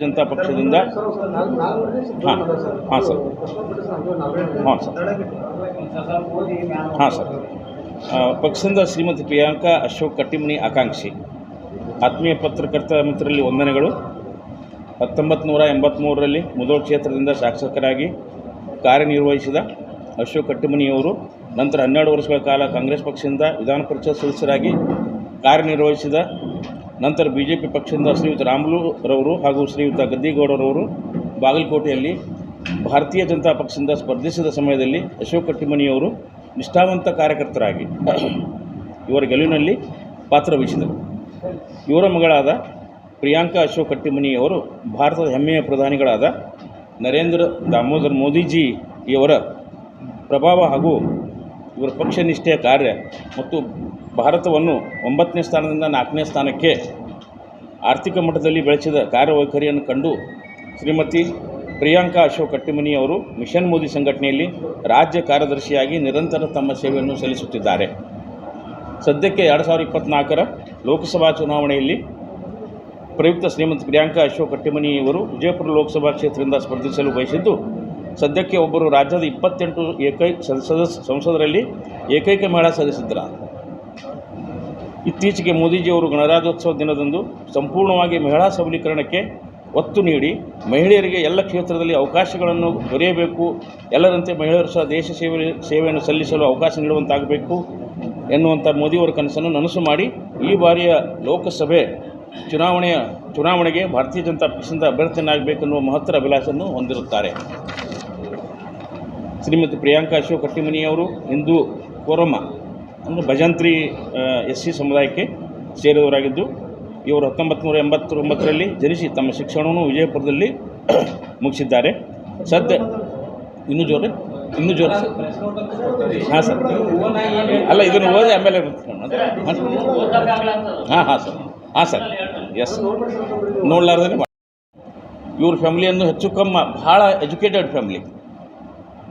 ಜನತಾ ಪಕ್ಷದಿಂದ. ಹಾಂ ಹಾಂ, ಸರ್. ಹಾಂ ಸರ್. ಹಾಂ, ಸರ್. ಪಕ್ಷದಿಂದ ಶ್ರೀಮತಿ ಪ್ರಿಯಾಂಕಾ, ಅಶೋಕ್ ಕಟ್ಟಿಮನಿ ಆಕಾಂಕ್ಷಿ. ಆತ್ಮೀಯ ಪತ್ರಕರ್ತ ಮಿತ್ರರಲ್ಲಿ ವಂದನೆಗಳು. ಹತ್ತೊಂಬತ್ತು ನೂರ ಎಂಬತ್ತ್ಮೂರರಲ್ಲಿ ಮುದೋಳ್ ಕ್ಷೇತ್ರದಿಂದ ಶಾಸಕರಾಗಿ ಕಾರ್ಯನಿರ್ವಹಿಸಿದ ಅಶೋಕ್ ಕಟ್ಟಿಮನಿಯವರು, ನಂತರ ಹನ್ನೆರಡು ವರ್ಷಗಳ ಕಾಲ ಕಾಂಗ್ರೆಸ್ ಪಕ್ಷದಿಂದ ವಿಧಾನ ಪರಿಷತ್ ಸದಸ್ಯರಾಗಿ ಕಾರ್ಯನಿರ್ವಹಿಸಿದ ನಂತರ ಬಿ ಜೆ ಪಿ ಪಕ್ಷದಿಂದ ಶ್ರೀಯುತ ರಾಮುಲು ರವರು ಹಾಗೂ ಶ್ರೀಯುತ ಗದ್ದಿಗೌಡರವರು ಬಾಗಲಕೋಟೆಯಲ್ಲಿ ಭಾರತೀಯ ಜನತಾ ಪಕ್ಷದಿಂದ ಸ್ಪರ್ಧಿಸಿದ ಸಮಯದಲ್ಲಿ ಅಶೋಕ್ ಕಟ್ಟಿಮನಿಯವರು ನಿಷ್ಠಾವಂತ ಕಾರ್ಯಕರ್ತರಾಗಿ ಇವರ ಗೆಲುವಿನಲ್ಲಿ ಪಾತ್ರ ವಹಿಸಿದರು. ಇವರ ಮಗಳಾದ ಪ್ರಿಯಾಂಕಾ ಅಶೋಕ್ ಕಟ್ಟಿಮನಿಯವರು ಭಾರತದ ಹೆಮ್ಮೆಯ ಪ್ರಧಾನಿಗಳಾದ ನರೇಂದ್ರ ದಾಮೋದರ್ ಮೋದಿಜಿಯವರ ಪ್ರಭಾವ ಹಾಗೂ ಇವರ ಪಕ್ಷ ನಿಷ್ಠೆಯ ಕಾರ್ಯ ಮತ್ತು ಭಾರತವನ್ನು ಒಂಬತ್ತನೇ ಸ್ಥಾನದಿಂದ ನಾಲ್ಕನೇ ಸ್ಥಾನಕ್ಕೆ ಆರ್ಥಿಕ ಮಟ್ಟದಲ್ಲಿ ಬೆಳೆಸಿದ ಕಾರ್ಯವೈಖರಿಯನ್ನು ಕಂಡು ಶ್ರೀಮತಿ ಪ್ರಿಯಾಂಕಾ ಅಶೋಕ್ ಕಟ್ಟಿಮನಿ ಅವರು ಮಿಷನ್ ಮೋದಿ ಸಂಘಟನೆಯಲ್ಲಿ ರಾಜ್ಯ ಕಾರ್ಯದರ್ಶಿಯಾಗಿ ನಿರಂತರ ತಮ್ಮ ಸೇವೆಯನ್ನು ಸಲ್ಲಿಸುತ್ತಿದ್ದಾರೆ. ಸದ್ಯಕ್ಕೆ ಎರಡು ಸಾವಿರದ ಇಪ್ಪತ್ತ್ನಾಲ್ಕರ ಲೋಕಸಭಾ ಚುನಾವಣೆಯಲ್ಲಿ ಪ್ರಯುಕ್ತ ಶ್ರೀಮತಿ ಪ್ರಿಯಾಂಕಾ ಅಶೋಕ್ ಕಟ್ಟಿಮನಿಯವರು ವಿಜಯಪುರ ಲೋಕಸಭಾ ಕ್ಷೇತ್ರದಿಂದ ಸ್ಪರ್ಧಿಸಲು ಬಯಸಿದ್ದು ಸದ್ಯಕ್ಕೆ ಒಬ್ಬರು ರಾಜ್ಯದ ಇಪ್ಪತ್ತೆಂಟು ಏಕೈಕ ಸದಸ್ಯ ಸಂಸದರಲ್ಲಿ ಏಕೈಕ ಮಹಿಳಾ ಸದಸ್ಯರ ಇತ್ತೀಚೆಗೆ ಮೋದಿಜಿಯವರು ಗಣರಾಜ್ಯೋತ್ಸವ ದಿನದಂದು ಸಂಪೂರ್ಣವಾಗಿ ಮಹಿಳಾ ಸಬಲೀಕರಣಕ್ಕೆ ಒತ್ತು ನೀಡಿ ಮಹಿಳೆಯರಿಗೆ ಎಲ್ಲ ಕ್ಷೇತ್ರದಲ್ಲಿ ಅವಕಾಶಗಳನ್ನು ದೊರೆಯಬೇಕು, ಎಲ್ಲರಂತೆ ಮಹಿಳೆಯರು ಸಹ ದೇಶ ಸೇವೆ, ಸೇವೆಯನ್ನು ಸಲ್ಲಿಸಲು ಅವಕಾಶ ನೀಡುವಂತಾಗಬೇಕು ಎನ್ನುವಂಥ ಮೋದಿಯವರ ಕನಸನ್ನು ನನಸು ಮಾಡಿ ಈ ಬಾರಿಯ ಲೋಕಸಭೆ ಚುನಾವಣೆಯ ಚುನಾವಣೆಗೆ ಭಾರತೀಯ ಜನತಾ ಪಕ್ಷದಿಂದ ಅಭ್ಯರ್ಥಿಯನ್ನಾಗಬೇಕೆನ್ನುವ ಮಹತ್ತರ ಅಭಿಲಾಷನ್ನು ಹೊಂದಿರುತ್ತಾರೆ. ಶ್ರೀಮತಿ ಪ್ರಿಯಾಂಕಾ ಅಶೋಕ್ ಕಟ್ಟಿಮನಿಯವರು ಹಿಂದೂ ಕೋರಮ್ಮ ಅಂದರೆ ಭಜಂತ್ರಿ ಎಸ್ ಸಿ ಸಮುದಾಯಕ್ಕೆ ಸೇರಿದವರಾಗಿದ್ದು, ಇವರು ಹತ್ತೊಂಬತ್ತು ನೂರ ಎಂಬತ್ತೊಂಬತ್ತರಲ್ಲಿ ಜನಿಸಿ ತಮ್ಮ ಶಿಕ್ಷಣವನ್ನು ವಿಜಯಪುರದಲ್ಲಿ ಮುಗಿಸಿದ್ದಾರೆ. ಸದ್ಯ ಇನ್ನೂ ಜೋರು ಇನ್ನೂ ಜೋರು. ಹಾಂ, ಸರ್. ಅಲ್ಲ, ಇದನ್ನು ಓದಿ ಆಮೇಲೆ ಹಾಂ ಹಾಂ, ಸರ್. ಹಾಂ, ಸರ್. ಎಸ್ ನೋಡ್ಲಾರ್ದೇ ಇವ್ರ ಫ್ಯಾಮಿಲಿಯನ್ನು ಹೆಚ್ಚು ಕಮ್ಮ ಭಾಳ ಎಜುಕೇಟೆಡ್ ಫ್ಯಾಮಿಲಿ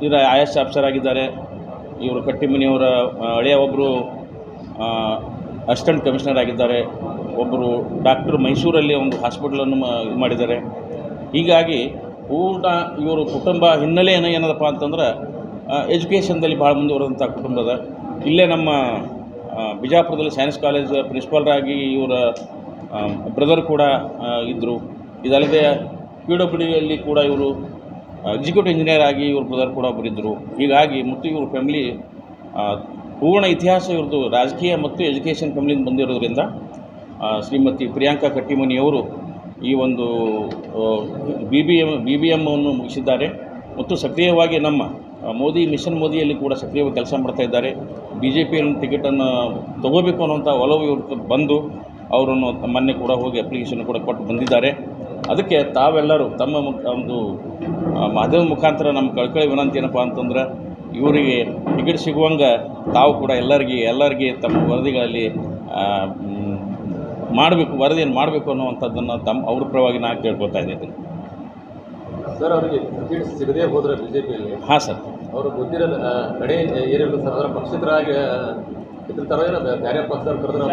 ಇವರ ಐ ಎಸ್ ಆಗಿದ್ದಾರೆ. ಇವರು ಕಟ್ಟಿಮನಿಯವರ ಹಳೆಯ ಒಬ್ಬರು ಅಸಿಸ್ಟೆಂಟ್ ಕಮಿಷನರ್ ಆಗಿದ್ದಾರೆ. ಒಬ್ಬರು ಡಾಕ್ಟರ್ ಮೈಸೂರಲ್ಲಿ ಒಂದು ಹಾಸ್ಪಿಟ್ಲನ್ನು ಇದು ಮಾಡಿದ್ದಾರೆ. ಹೀಗಾಗಿ ಪೂರ್ಣ ಇವರು ಕುಟುಂಬ ಹಿನ್ನೆಲೆ ಏನೋ ಏನದಪ್ಪ ಅಂತಂದ್ರೆ ಎಜುಕೇಷನ್ದಲ್ಲಿ ಭಾಳ ಮುಂದುವರೆದಂಥ ಕುಟುಂಬದ ಇಲ್ಲೇ ನಮ್ಮ ಬಿಜಾಪುರದಲ್ಲಿ ಸೈನ್ಸ್ ಕಾಲೇಜ್ ಪ್ರಿನ್ಸಿಪಾಲ್ರಾಗಿ ಇವರ ಬ್ರದರ್ ಕೂಡ ಇದ್ದರು ಇದಲ್ಲದೆ ಪಿ ಡಬ್ಲ್ಯೂ ಡಿಯಲ್ಲಿ ಕೂಡ ಇವರು ಎಕ್ಸಿಕ್ಯೂಟಿವ್ ಇಂಜಿನಿಯರ್ ಆಗಿ ಇವ್ರ ಬ್ರದರ್ ಕೂಡ ಒಬ್ಬರಿದ್ದರು ಹೀಗಾಗಿ ಮತ್ತು ಇವ್ರ ಫ್ಯಾಮಿಲಿ ಪೂರ್ಣ ಇತಿಹಾಸ ಇವ್ರದ್ದು ರಾಜಕೀಯ ಮತ್ತು ಎಜುಕೇಷನ್ ಫ್ಯಾಮಿಲಿಯಿಂದ ಬಂದಿರೋದ್ರಿಂದ ಶ್ರೀಮತಿ ಪ್ರಿಯಾಂಕಾ ಕಟ್ಟಿಮನಿಯವರು ಈ ಒಂದು B B M B B ಎಮ್ಮನ್ನು ಮುಗಿಸಿದ್ದಾರೆ. ಮತ್ತು ಸಕ್ರಿಯವಾಗಿ ನಮ್ಮ ಮೋದಿ, ಮಿಷನ್ ಮೋದಿಯಲ್ಲಿ ಕೂಡ ಸಕ್ರಿಯವಾಗಿ ಕೆಲಸ ಮಾಡ್ತಾ ಇದ್ದಾರೆ. ಬಿ ಜೆ ಪಿಯನ್ನು ಟಿಕೆಟನ್ನು ತಗೋಬೇಕು ಅನ್ನೋಂಥ ಒಲವು ಇವ್ರ ಬಂದು, ಅವರನ್ನು ಮೊನ್ನೆ ಕೂಡ ಹೋಗಿ ಅಪ್ಲಿಕೇಶನ್ ಕೂಡ ಕೊಟ್ಟು ಬಂದಿದ್ದಾರೆ. ಅದಕ್ಕೆ ತಾವೆಲ್ಲರೂ ತಮ್ಮ ಒಂದು ಮಾಧ್ಯಮ ಮುಖಾಂತರ ನಮ್ಮ ಕಳ್ಕಳಿ ವಿನಂತಿ ಏನಪ್ಪ ಅಂತಂದ್ರೆ ಇವರಿಗೆ ಟಿಕೆಟ್ ಸಿಗುವಂಗೆ ತಾವು ಕೂಡ ಎಲ್ಲರಿಗೆ ಎಲ್ಲರಿಗೆ ತಮ್ಮ ವರದಿಗಳಲ್ಲಿ ಮಾಡಬೇಕು ವರದಿಯನ್ನು ಮಾಡಬೇಕು ಅನ್ನುವಂಥದ್ದನ್ನು ತಮ್ಮ ಅವ್ರ ಪರವಾಗಿ ನಾನು ಕೇಳ್ಕೊತಾ ಇದ್ದೀನಿ. ಸರ್ ಅವರಿಗೆ ಟಿಕೆಟ್ ಸಿಗದೇ ಹೋದ್ರೆ ಬಿಜೆಪಿಯಲ್ಲಿ? ಹಾಂ ಸರ್. ಅವರು ಗೊತ್ತಿರೋ ಕಡೆ ಏನಿಲ್ಲ ಸರ್ ಅದರ ಪಕ್ಷೇತರಾಗಿ ಇದ್ರ ಥರ ಏನೋ ಬೇರೆ ಪಕ್ಷದವ್ರು ಕರೆದ್ರೆ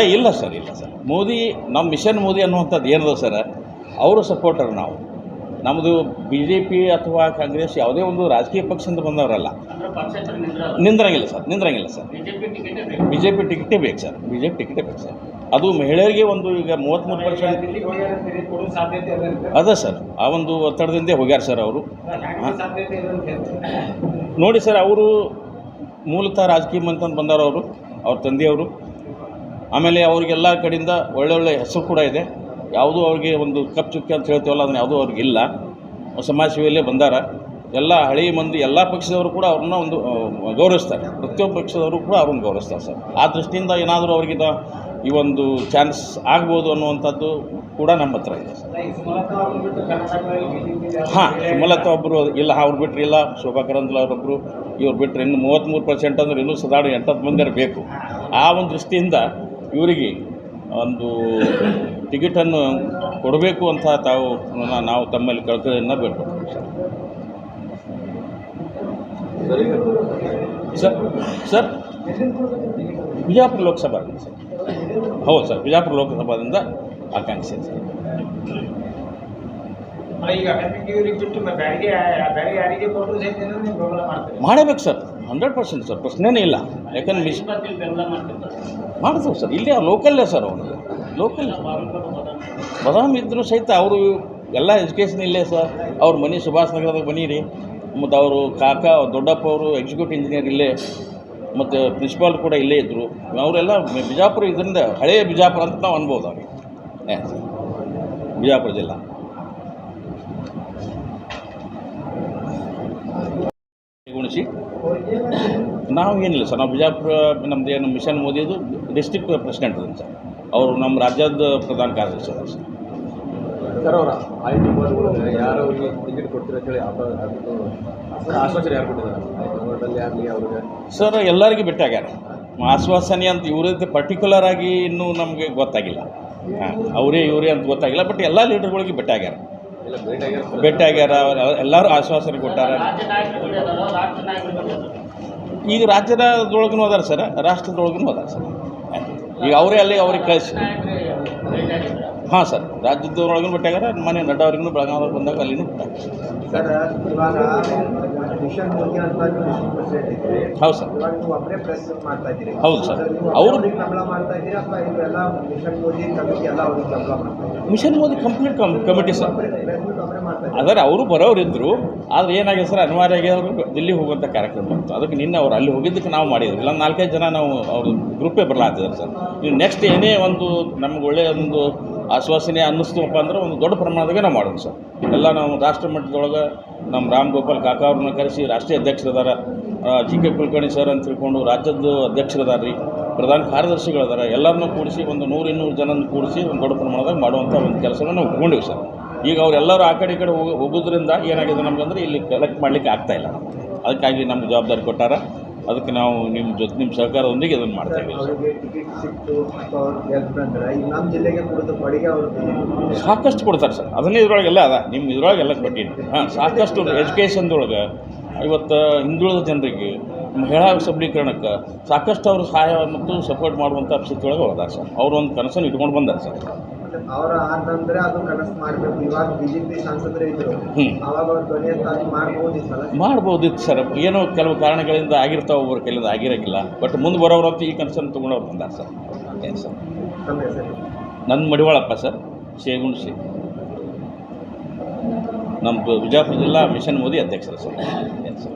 ಏ ಇಲ್ಲ ಸರ್ ಇಲ್ಲ ಸರ್. ಮೋದಿ, ನಮ್ಮ ಮಿಷನ್ ಮೋದಿ ಅನ್ನುವಂಥದ್ದು ಏನದ ಸರ್? ಅವರು ಸಪೋರ್ಟರ್ ನಾವು. ನಮ್ಮದು ಬಿ ಜೆ ಪಿ ಅಥವಾ ಕಾಂಗ್ರೆಸ್ ಯಾವುದೇ ಒಂದು ರಾಜಕೀಯ ಪಕ್ಷದಿಂದ ಬಂದವರಲ್ಲ. ನಿಂದ್ರಂಗಿಲ್ಲ ಸರ್ ನಿಂದ್ರಂಗಿಲ್ಲ ಸರ್. ಬಿ ಜೆ ಪಿ ಟಿಕೆಟೇ ಬೇಕು ಸರ್ ಬಿ ಜೆ ಪಿ ಟಿಕೆಟೇ ಬೇಕು ಸರ್. ಅದು ಮಹಿಳೆಯರಿಗೆ ಒಂದು ಈಗ ಮೂವತ್ತ್ಮೂರು ಪರ್ಸೆಂಟ್ ಅದ ಸರ್, ಆ ಒಂದು ಒತ್ತಡದಿಂದೇ ಹೋಗ್ಯಾರ ಸರ್ ಅವರು. ನೋಡಿ ಸರ್, ಅವರು ಮೂಲತಃ ರಾಜಕೀಯ ಮಂತಂದು ಬಂದವರು ಅವರು, ಅವ್ರ ತಂದೆಯವರು. ಆಮೇಲೆ ಅವ್ರಿಗೆಲ್ಲ ಕಡೆಯಿಂದ ಒಳ್ಳೊಳ್ಳೆ ಹೆಸರು ಕೂಡ ಇದೆ. ಯಾವುದೂ ಅವ್ರಿಗೆ ಒಂದು ಕಪ್ ಚುಕ್ಕಿ ಅಂತ ಹೇಳ್ತೀವಲ್ಲ, ಅದನ್ನ ಯಾವುದೂ ಅವ್ರಿಗಿಲ್ಲ ಸಮಾಜ ಸೇವೆಯಲ್ಲೇ ಬಂದಾರ. ಎಲ್ಲ ಹಳೆಯ ಮಂದಿ, ಎಲ್ಲ ಪಕ್ಷದವರು ಕೂಡ ಅವ್ರನ್ನ ಒಂದು ಗೌರವಿಸ್ತಾರೆ. ಪ್ರತಿಯೊಬ್ಬ ಪಕ್ಷದವರು ಕೂಡ ಅವ್ರನ್ನ ಗೌರವಿಸ್ತಾರೆ ಸರ್. ಆ ದೃಷ್ಟಿಯಿಂದ ಏನಾದರೂ ಅವ್ರಿಗೆ ಈ ಒಂದು ಚಾನ್ಸ್ ಆಗ್ಬೋದು ಅನ್ನುವಂಥದ್ದು ಕೂಡ ನಮ್ಮ ಹತ್ರ ಇದೆ ಹಾಂ, ಸುಮಲತಾ ಒಬ್ಬರು ಇಲ್ಲ, ಅವ್ರು ಬಿಟ್ಟರೆ ಇಲ್ಲ. ಶೋಭಾ ಅವರೊಬ್ಬರು ಇವ್ರು ಬಿಟ್ಟರೆ ಇನ್ನು ಮೂವತ್ತ್ಮೂರು ಪರ್ಸೆಂಟ್ ಅಂದ್ರೆ ಇನ್ನೂ ಸದಾಡು ಎಂಟತ್ತು ಮಂದಿ ಬೇಕು ಆ ಒಂದು ದೃಷ್ಟಿಯಿಂದ ಇವರಿಗೆ ಒಂದು ಟಿಕೆಟನ್ನು ಕೊಡಬೇಕು ಅಂತ ತಾವು ನಾವು ತಮ್ಮಲ್ಲಿ ಕಳ್ಕೊಳ್ಳೋದನ್ನು ಬೇಡ್ಕೊಳ್ತೀವಿ sir. Sir. Sir sir Bijapur Lok Sabha sir. ಹೌದು ಸರ್. ಬಿಜಾಪುರ ಲೋಕಸಭಾದಿಂದ ಆಕಾಂಕ್ಷೆ ಸರ್. ಈಗ ಅಕಾಡೆಮಿಕ್ ಬಿಟ್ಟು ಬ್ಯಾಡಿಗೆ ಬೇರೆ ಯಾರಿಗೆ ಕೊಟ್ಟರು ಸಹಿತ ನೀವು ಬೆಂಬಲ ಮಾಡ್ತೀರಿ. ಮಾಡಬೇಕು ಸರ್ ಹಂಡ್ರೆಡ್ ಪರ್ಸೆಂಟ್ ಸರ್ ಪ್ರಶ್ನೆನೇ ಇಲ್ಲ. ಯಾಕಂದ್ರೆ ಮಿಸ್ ಮಾಡ್ತೀವಿ ಸರ್. ಇಲ್ಲೇ ಲೋಕಲ್ಲೇ ಸರ್ ಅವನು. ಲೋಕಲ್ ಬದಾಮ್ ಇದ್ದರೂ ಸಹಿತ ಅವರು ಎಲ್ಲ ಎಜುಕೇಷನ್ ಇಲ್ಲೇ ಸರ್. ಅವ್ರ ಮನೆ ಸುಭಾಷ್ ನಗರದಾಗ ಬನ್ನಿರಿ. ಮತ್ತು ಅವರು ಕಾಕ ದೊಡ್ಡಪ್ಪ ಅವರು ಎಕ್ಸಿಕ್ಯೂಟಿವ್ ಇಂಜಿನಿಯರ್ ಇಲ್ಲೇ. ಮತ್ತು ಪ್ರಿನ್ಸಿಪಾಲ್ ಕೂಡ ಇಲ್ಲೇ ಇದ್ದರು ಅವರೆಲ್ಲ ಬಿಜಾಪುರ ಇದರಿಂದ ಹಳೆಯ ಬಿಜಾಪುರ ಅಂತ ನಾವು ಅನ್ಬೋದು ಅವ್ರಿಗೆ. ಬಿಜಾಪುರ ಜಿಲ್ಲಾ. ಗುಣಿಸಿ ನಾವು ಏನಿಲ್ಲ ಸರ್ ನಾವು ಬಿಜಾಪುರ ನಮ್ಮದು ಏನು ಮಿಷನ್ ಮೋದಿದು ಡಿಸ್ಟಿಕ್ ಪ್ರೆಸಿಡೆಂಟ್ ಅದನ್ನು ಸರ್. ಅವರು ನಮ್ಮ ರಾಜ್ಯದ ಪ್ರಧಾನ ಕಾರ್ಯದರ್ಶಿ ಸರ್. ಸರ್ ಅವರ ಯಾರು ಅವ್ರಿಗೆ ಟಿಕೆಟ್ ಕೊಡ್ತೀರ ಅಂತೇಳಿ ಅಪ ಅದು ಸರ್ ಆಶ್ವಾಸನೆ ಯಾರು ಕೊಟ್ಟಿದ್ದಾರೆ? ಎಲ್ಲರಿಗೂ ಭೇಟಿಯಾಗ್ಯಾರ ಆಶ್ವಾಸನೆ ಅಂತ ಇವ್ರದ್ದು ಪರ್ಟಿಕ್ಯುಲರ್ ಆಗಿ ಇನ್ನೂ ನಮಗೆ ಗೊತ್ತಾಗಿಲ್ಲ. ಹಾಂ ಅವರೇ ಇವರೇ ಅಂತ ಗೊತ್ತಾಗಿಲ್ಲ ಬಟ್ ಎಲ್ಲ ಲೀಡರ್ಗಳಿಗೆ ಭೇಟಿಯಾಗ್ಯಾರ ಭೇಟಿ ಆಗ್ಯಾರ ಎಲ್ಲರೂ ಆಶ್ವಾಸನೆ ಕೊಟ್ಟಾರ. ಈಗ ರಾಜ್ಯದೊಳಗೂ ಅದಾರ ಸರ್ ರಾಷ್ಟ್ರದೊಳಗೂ ಅದಾರ ಸರ್. ಈಗ ಅವರೇ ಅಲ್ಲಿ ಅವ್ರಿಗೆ ಕಳಿಸಿ. ಭೇಟಿ ಹಾಂ ಸರ್ ರಾಜ್ಯದೊಳಗೂ ಭೇಟಿಯಾಗ್ಯಾರ, ಮನೆ ನಡ್ಡವ್ರಿಗೂ ಬೆಳಗಾವಿ ಬಂದಾಗ ಅಲ್ಲಿನೂ ಭೇಟಿ ಸರ್ ಮಿಷನ್ ಹೌದು ಸರ್. ಹೌದು ಸರ್. ಅವರು ಅವ್ರು- ಮಿಷನ್ ಮೋದಿ ಕಂಪ್ಲೀಟ್ ಕಮ್, ಕಮಿಟಿ ಸರ್. ಇದ್ದೀರಿ ಅದರ ಅವರು ಬರೋರು ಇದ್ದರು ಆದರೆ ಏನಾಗಿದೆ ಸರ್, ಅನಿವಾರ್ಯ ಆಗಿ ಅವರು ದಿಲ್ಲಿ ಹೋಗುವಂಥ ಕಾರ್ಯಕ್ರಮ ಬಂತು. ಅದಕ್ಕೆ ನಿನ್ನೆ ಅವ್ರು ಅಲ್ಲಿ ಹೋಗಿದ್ದಕ್ಕೆ ನಾವು ಮಾಡಿದ್ರು ಇಲ್ಲ ನಾಲ್ಕೈದು ಜನ ನಾವು ಅವ್ರ ಗ್ರೂಪೇ ಬರಲಾಗ್ತಿದ್ದಾರೆ ಸರ್. ನೀವು ನೆಕ್ಸ್ಟ್ ಏನೇ ಒಂದು ನಮ್ಗೆ ಒಳ್ಳೆಯ ಒಂದು ಆಶ್ವಾಸನೆ ಅನ್ನಿಸ್ತು ಅಂದ್ರೆ ಒಂದು ದೊಡ್ಡ ಪ್ರಮಾಣದಾಗೆ ನಾವು ಮಾಡೋದು ಸರ್. ಎಲ್ಲ ನಾವು ರಾಷ್ಟ್ರ ಮಟ್ಟದೊಳಗೆ ನಮ್ಮ ರಾಮ್ ಗೋಪಾಲ್ ಕಾಕಾ ಅವ್ರನ್ನ ಕರೆಸಿ ರಾಷ್ಟ್ರೀಯ ಅಧ್ಯಕ್ಷರದಾರ ಜಿ ಕೆ ಕುಲಕರ್ಣಿ ಸರ್ ಅಂತ ತಿಳ್ಕೊಂಡು ರಾಜ್ಯದ ಅಧ್ಯಕ್ಷರದಾರ ರೀ ಪ್ರಧಾನ ಕಾರ್ಯದರ್ಶಿಗಳದಾರ ಎಲ್ಲರನ್ನೂ ಕೂಡಿಸಿ ಒಂದು ನೂರು ಇನ್ನೂರು ಜನನ ಕೂಡಿಸಿ ಒಂದು ದೊಡ್ಡ ಪ್ರಮಾಣದಾಗ ಮಾಡುವಂಥ ಒಂದು ಕೆಲಸವನ್ನು ನಾವು ಒಪ್ಕೊಂಡಿವಿ ಸರ್. ಈಗ ಅವರೆಲ್ಲರೂ ಆ ಕಡೆ ಈ ಕಡೆ ಹೋಗಿ, ಹೋಗೋದ್ರಿಂದ ಏನಾಗಿದೆ ನಮಗಂದ್ರೆ ಇಲ್ಲಿ ಕಲೆಕ್ಟ್ ಮಾಡಲಿಕ್ಕೆ ಆಗ್ತಾಯಿಲ್ಲ ಅದಕ್ಕಾಗಿ ನಮ್ಗೆ ಜವಾಬ್ದಾರಿ ಕೊಟ್ಟಾರ. ಅದಕ್ಕೆ ನಾವು ನಿಮ್ಮ ಜೊತೆ ನಿಮ್ಮ ಸಹಕಾರದೊಂದಿಗೆ ಅದನ್ನು ಮಾಡ್ತಾ ಇದ್ದೀವಿ. ಸರ್ ಅವರಿಗೆ ಟಿಕೆಟ್ ಸಿಕ್ತು ಅಥವಾ ಅವ್ರು ಗೆದ್ದಂದ್ರೆ ಈಗ ನಮ್ಮ ಜಿಲ್ಲೆಗೆ ಕೊಡೋದು ಕೊಡುಗೆ ಸಾಕಷ್ಟು ಕೊಡ್ತಾರೆ ಸರ್. ಅದನ್ನೇ ಇದ್ರೊಳಗೆಲ್ಲ ಅದ. ನಿಮ್ಮ ಇದ್ರೊಳಗೆಲ್ಲ ಕೊಟ್ಟಿನಿ. ಹಾಂ ಸಾಕಷ್ಟು ಎಜುಕೇಷನ್ದೊಳಗೆ ಇವತ್ತು ಹಿಂದುಳಿದ ಜನರಿಗೆ ಮಹಿಳಾ ಸಬಲೀಕರಣಕ್ಕೆ ಸಾಕಷ್ಟು ಅವರು ಸಹಾಯ ಮತ್ತು ಸಪೋರ್ಟ್ ಮಾಡುವಂಥ ಸ್ಥಿತಿಯೊಳಗೆ ಹೋದಾರೆ ಸರ್. ಅವರು ಒಂದು ಕನಸನ್ನು ಇಟ್ಕೊಂಡು ಬಂದಾರೆ ಸರ್. ಅವರ ಆದಂದ್ರೆ ಅದು ಕನಸು ಮಾಡಬೇಕು. ಇವಾಗ ಬಿಜೆಪಿ ಸಂಸದರು ಇದ್ರು. ಅವಾಗ ಅವ್ರ ಧ್ವನಿ ಅಂತ ಅದು ಮಾಡ್ಬೋದಿತ್ತಲ್ಲ ಮಾಡ್ಬೋದಿತ್ತು ಸರ್. ಏನೋ ಕೆಲವು ಕಾರಣಗಳಿಂದ ಆಗಿರ್ತಾವೆ ಒಬ್ಬರ ಕೈಲಿಂದ ಆಗಿರೋಂಗಿಲ್ಲ ಬಟ್ ಮುಂದೆ ಬರೋರಂತೂ ಈ ಕನಸನ್ನು ತೊಗೊಂಡವ್ರು ಬಂದಾರೆ ಸರ್. ಏನು ಸರ್? ನನ್ನ ಮಡಿವಾಳಪ್ಪ ಸರ್. ಶೇಗುಣಸಿ ನಮ್ಮ ಬಿಜಾಪುರ ಜಿಲ್ಲಾ ಮಿಷನ್ ಮೋದಿ ಅಧ್ಯಕ್ಷರು ಸರ್. ಏನು ಸರ್?